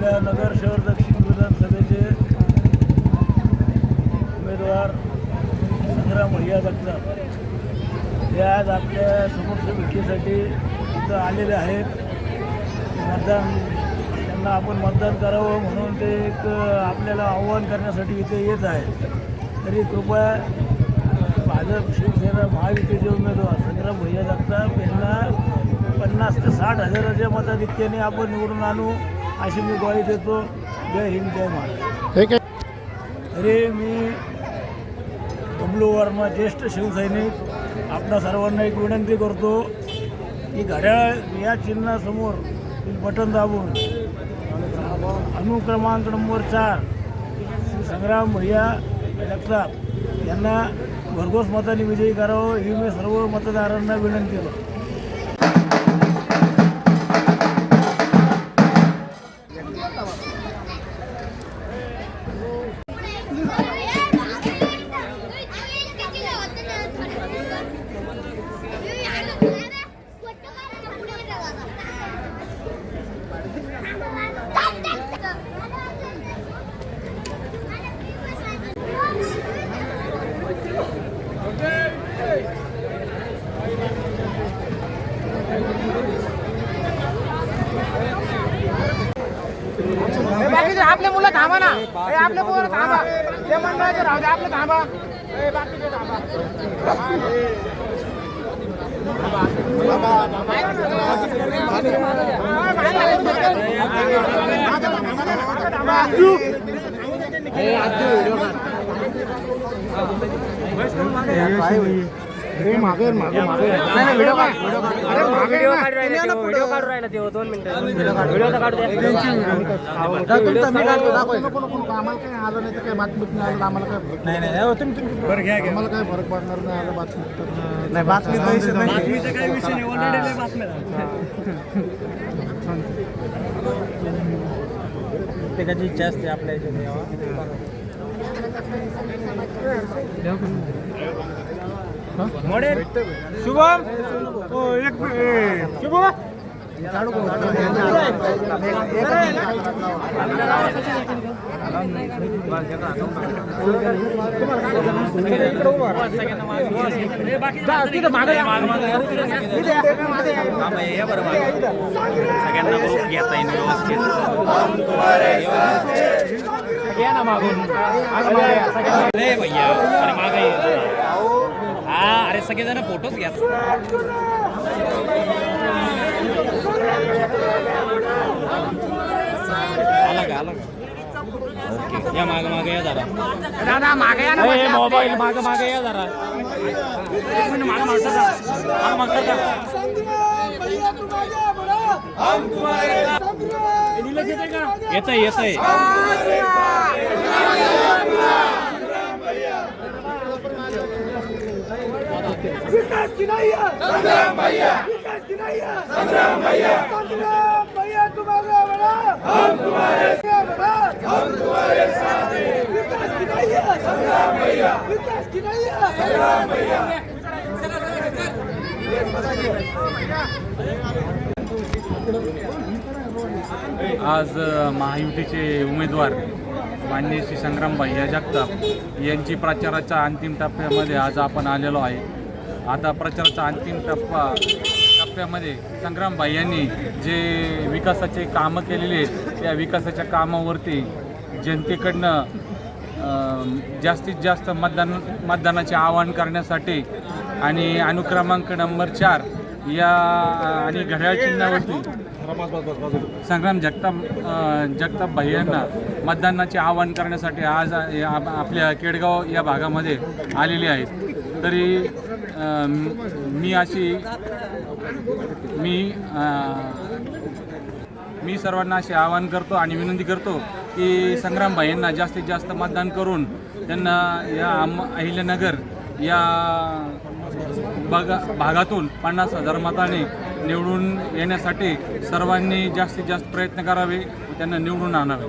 आपल्या नगर शहर दक्षिण विधानसभेचे उमेदवार संग्राम भैया जगताप हे आज आपल्या समोरच्या भेटीसाठी इथं आलेले आहेत. मतदान त्यांना आपण मतदान करावं म्हणून ते एक आपल्याला आव्हान करण्यासाठी इथे येत आहेत. तरी कृपया भाजप शिवसेना महायुतीचे उमेदवार संग्राम भैया जगताप यांना पन्नास ते साठ हजाराच्या मताधिक्याने आपण निवडून आणू. अशी मी ग्वाही देतो. जय हिंद जय ठीक आहे तरी मी बबलू वर्मा ज्येष्ठ शिवसैनिक. आपणा सर्वांना एक विनंती करतो की घड्याळ या चिन्हासमोर एक बटन दाबून अनुक्रमांक नंबर चार श्री संग्राम भैया जगताप यांना भरघोस मताने विजयी करावं. ही मी सर्व मतदारांना विनंती करतो. आपले मुलं थांबा ना हे आपले मुलं थांबा. ते मंडळाचे राहू दे आपले थांबा. हे बाकीचे थांबा. हे मागे मागे मागे. व्हिडिओ अरे मागे व्हिडिओ काढू राहिला व्हिडिओ काढू राहिला ते दोन मिनिटं. व्हिडिओ तर काढू दे. मी काढतो दाखव नको नको नको आम्हाला काही आलं नाही तर काही बातमीत नाही आलं आम्हाला काय फरक नाही नाही तुम्ही तुम्ही. बरं घ्या आम्हाला काय फरक पडणार नाही आलं बातमीत नाही बातमी बातमीचा काही विषय नाही प्रत्येकाची इच्छा असते आपल्या याच्यात शुभम एक शुभम? सगळ्यांना ग्रुप घेता येईल व्यवस्थित. घ्या ना मागून भैया अरे मागे. हा अरे सगळेजण फोटोच घ्या. का? ओके. या माग मागे या जरा. दादा मागे या ना ए, मोबाईल माग मागे या जरा. एक मिनिट माग मागचं का माग मागचं का येतंय येतंय. विकास की नहीं है संग्राम भैया. विकास की नहीं है संग्राम भैया. संग्राम भैया तुम्हारे बड़ा हम तुम्हारे बड़ा हम तुम्हारे साथ हैं. विकास की नहीं है संग्राम भैया. विकास की नहीं है संग्राम भैया. आज महायुतीचे उमेदवार माननीय श्री संग्राम भैया जगताप यांची प्रचाराच्या अंतिम टप्प्यामध्ये आज आपण आलेलो आहे. आता प्रचाराचा अंतिम टप्पा टप्प्यामध्ये संग्रामबाई यांनी जे विकासाचे कामं केलेले आहेत त्या विकासाच्या कामावरती जनतेकडनं जास्तीत जास्त मतदान मतदानाचे आवाहन करण्यासाठी आणि अनुक्रमांक नंबर चार या आणि घड्याळ चिन्हावरती संग्राम जगताप जगताप भाई यांना मतदानाचे आवाहन करण्यासाठी आज या- आप- आपल्या केडगाव या भागामध्ये आलेले आहेत. तरी मी अशी मी मी सर्वांना असे आवाहन करतो आणि विनंती करतो की संग्राम यांना जास्तीत जास्त मतदान करून त्यांना या आम अहिल्यानगर या भागा भागातून पन्नास हजार मताने निवडून येण्यासाठी सर्वांनी जास्तीत जास्त प्रयत्न करावे त्यांना निवडून आणावे.